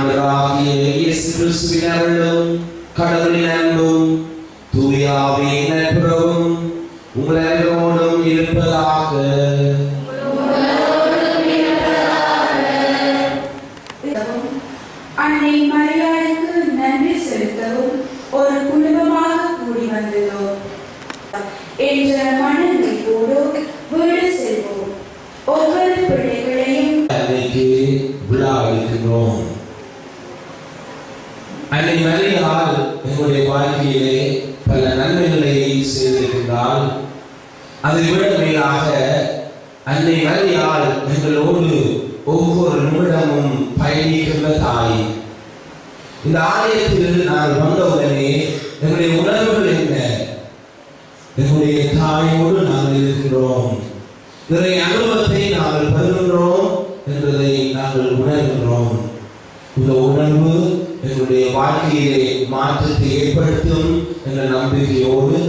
இயேசு கிறிஸ்துவின் அருளும் கடவுளின் அன்பும் தூயாவின் நட்புறவும் இருப்பதாக அன்னை அன்னை மரியாள் எங்களுடைய வாழ்க்கையிலே பல நன்மைகளை செய்திருக்கின்றால் அதை விட மேலாக அன்னை மரியாள் எங்களோடு ஒவ்வொரு நிமிடமும் பயணிக்கின்ற தாய். இந்த ஆலயத்தில் நாங்கள் வந்தவுடனே எங்களுடைய உணர்வுகள் என்ன? எங்களுடைய தாயோடு நாங்கள் இருக்கிறோம். இதனை அனுபவத்தை நாங்கள் பெறுகின்றோம் என்பதை நாங்கள் உணர்கின்றோம். இந்த உணர்வு எங்களுடைய வாழ்க்கையிலே மாற்றத்தை ஏற்படுத்தும் என்ற நம்பிக்கையோடு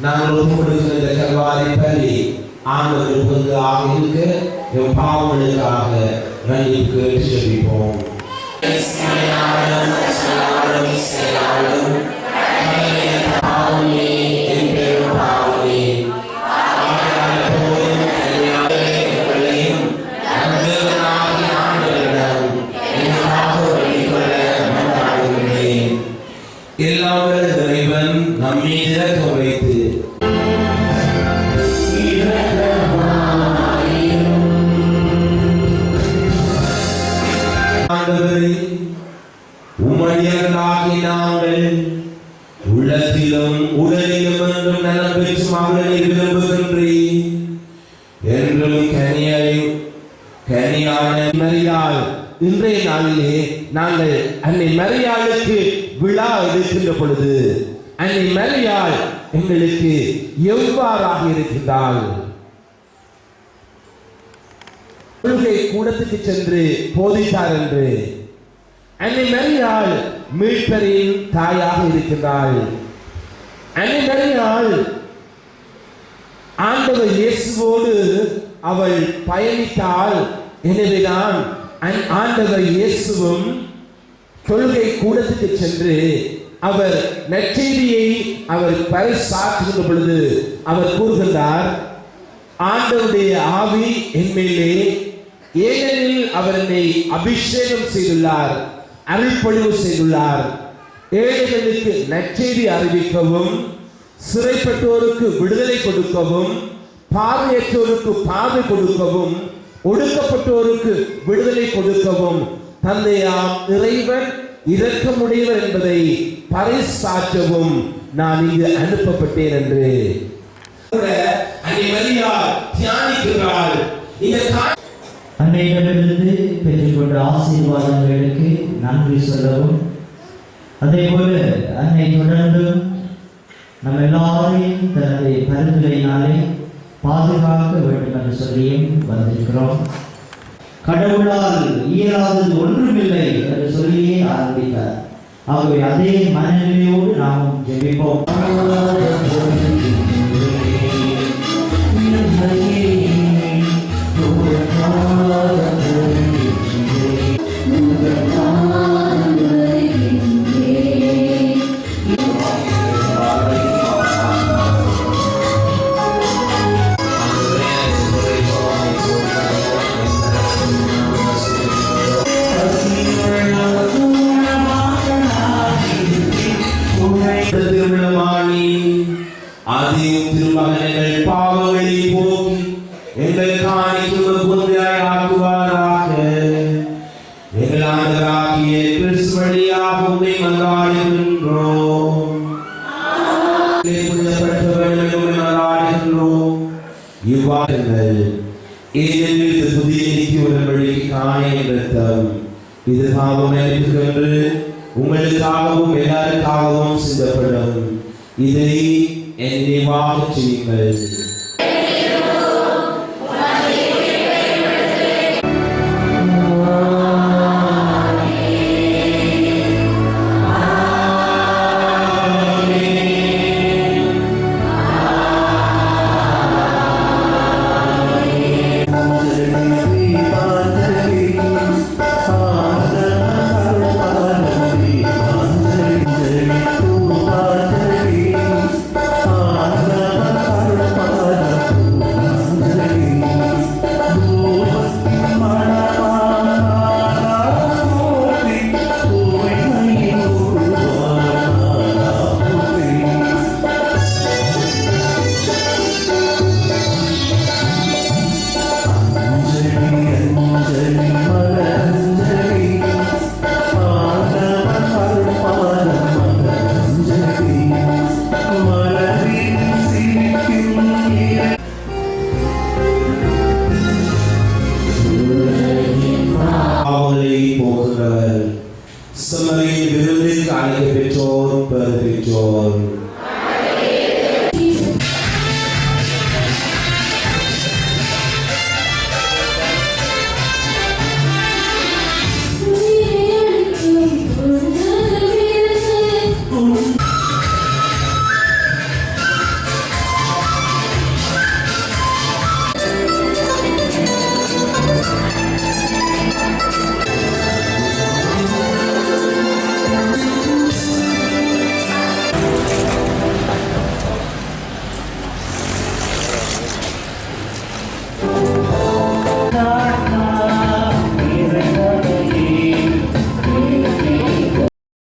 நாங்கள் ஒப்புக்கொடுக்கிற இந்த கல்வாரி பள்ளி ஆண்டவர் பங்கு ஆக இருக்க என் பாவங்களுக்காக நன்றி கேட்டு ஜெபிப்போம் நம்மீது வைத்து ஆண்டவரே, நாங்கள் உள்ளத்திலும் உடலிலும் என்றும் நலம் பெற்று மகளை விரும்புகின்றேன் என்றும் கனியை கனியான மரியாள் இன்றைய நாளிலே நாங்கள் அன்னை மரியாளுக்கு விழா எடுக்கின்ற பொழுது அன்னை மரியாள் எங்களுக்கு எவ்வாறாக இருக்கின்றாள்? கொள்கை கூடத்துக்கு சென்று போதித்தார் என்று. அன்னை மரியாள் மீட்பரின் தாயாக இருக்கின்றாள். அன்னை மரியாள் ஆண்டவர் இயேசுவோடு அவள் பயணித்தாள். எனவேதான் அந்- ஆண்டவர் இயேசுவும் தொழுகை கூடத்துக்கு சென்று அவர் நற்செய்தியை அவர் பறைசாற்றுகின்ற பொழுது அவர் கூறுகின்றார் ஆண்டவருடைய ஆவி என்மேலே ஏனெனில் அவர் என்னை அபிஷேகம் செய்துள்ளார் அருள்பொழிவு செய்துள்ளார். ஏழைகளுக்கு நற்செய்தி அறிவிக்கவும் சிறைப்பட்டோருக்கு விடுதலை கொடுக்கவும் பார்வையற்றோருக்கு பார்வை கொடுக்கவும் ஒடுக்கப்பட்டோருக்கு விடுதலை கொடுக்கவும் தந்தையாம் இறைவன் இரக்கமுடையவர் என்பதை பறைசாற்றவும் நான் இங்கு அனுப்பப்பட்டேன் என்று. அன்னை இந்த அன்னையிடமிருந்து பெற்றுக்கொண்ட ஆசீர்வாதங்களுக்கு நன்றி சொல்லவும் அதே போல அன்னை தொடர்ந்தும் நம்ம எல்லாரையும் தனது பரிந்துரையினாலே பாதுகாக்க வேண்டும் என்று சொல்லியும் வந்திருக்கிறோம். கடவுளால் இயலாதது ஒன்றுமில்லை என்று சொல்லியே ஆரம்பித்தார். Aku yakin mana dia udah jadi pokok. Thank you. திருமகன்கள் பாவங்களை போக்கி எங்கள் காணிக்கும் புதியாய் ஆக்குவாராக எங்கள் ஆண்டவராகிய கிறிஸ்து வழியாக உண்மை மன்றாடுகின்றோம் புனிதப்பட்டவர்கள் உம்மை மன்றாடுகின்றோம் இவ்வாறுங்கள் ஏனெனில் இது புதிய நித்திய உடன்படிக்கை காணிய நிறுத்தம் இது பாவம் என்று உங்களுக்காகவும் எல்லாருக்காகவும் சிந்தப்படும் இதை என் நினைவாகச்